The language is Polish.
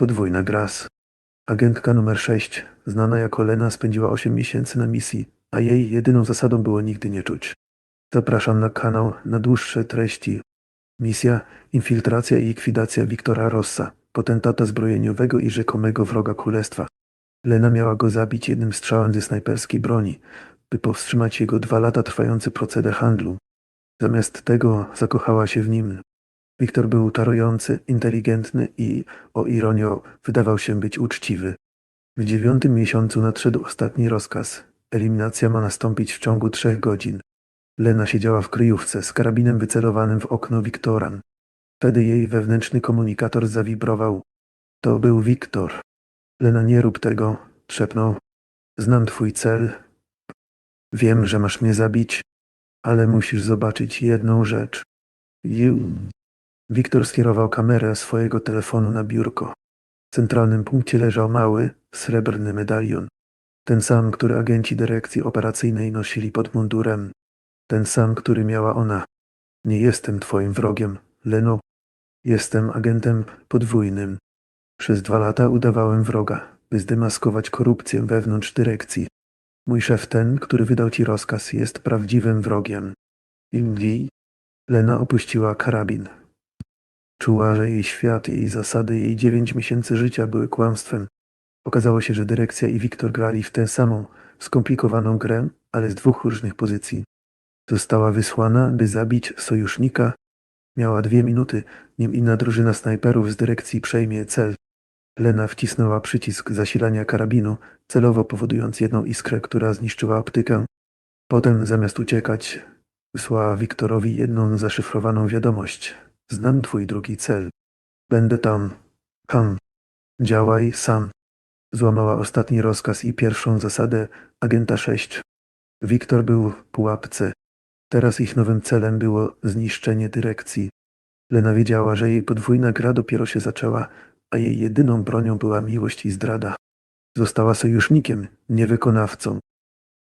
Podwójna gras. Agentka numer 6, znana jako Lena, spędziła 8 miesięcy na misji, a jej jedyną zasadą było nigdy nie czuć. Zapraszam na kanał na dłuższe treści. Misja infiltracja i likwidacja Wiktora Rossa, potentata zbrojeniowego i rzekomego wroga królestwa. Lena miała go zabić jednym strzałem ze snajperskiej broni, by powstrzymać jego dwa lata trwający proceder handlu. Zamiast tego zakochała się w nim. Wiktor był tarujący, inteligentny i, o ironio, wydawał się być uczciwy. W dziewiątym miesiącu nadszedł ostatni rozkaz. Eliminacja ma nastąpić w ciągu trzech godzin. Lena siedziała w kryjówce z karabinem wycelowanym w okno Wiktora. Wtedy jej wewnętrzny komunikator zawibrował. To był Wiktor. Lena, nie rób tego, szepnął. Znam twój cel. Wiem, że masz mnie zabić, ale musisz zobaczyć jedną rzecz. You. Wiktor skierował kamerę swojego telefonu na biurko. W centralnym punkcie leżał mały, srebrny medalion. Ten sam, który agenci dyrekcji operacyjnej nosili pod mundurem. Ten sam, który miała ona. Nie jestem twoim wrogiem, Leno. Jestem agentem podwójnym. Przez dwa lata udawałem wroga, by zdemaskować korupcję wewnątrz dyrekcji. Mój szef, ten, który wydał ci rozkaz, jest prawdziwym wrogiem. Indii. Lena opuściła karabin. Czuła, że jej świat, jej zasady, jej dziewięć miesięcy życia były kłamstwem. Okazało się, że dyrekcja i Wiktor grali w tę samą, skomplikowaną grę, ale z dwóch różnych pozycji. Została wysłana, by zabić sojusznika. Miała dwie minuty, nim inna drużyna snajperów z dyrekcji przejmie cel. Lena wcisnęła przycisk zasilania karabinu, celowo powodując jedną iskrę, która zniszczyła optykę. Potem, zamiast uciekać, wysłała Wiktorowi jedną zaszyfrowaną wiadomość. Znam twój drugi cel. Będę tam. Ham. Działaj sam. Złamała ostatni rozkaz i pierwszą zasadę agenta 6. Wiktor był w pułapce. Teraz ich nowym celem było zniszczenie dyrekcji. Lena wiedziała, że jej podwójna gra dopiero się zaczęła, a jej jedyną bronią była miłość i zdrada. Została sojusznikiem, nie wykonawcą.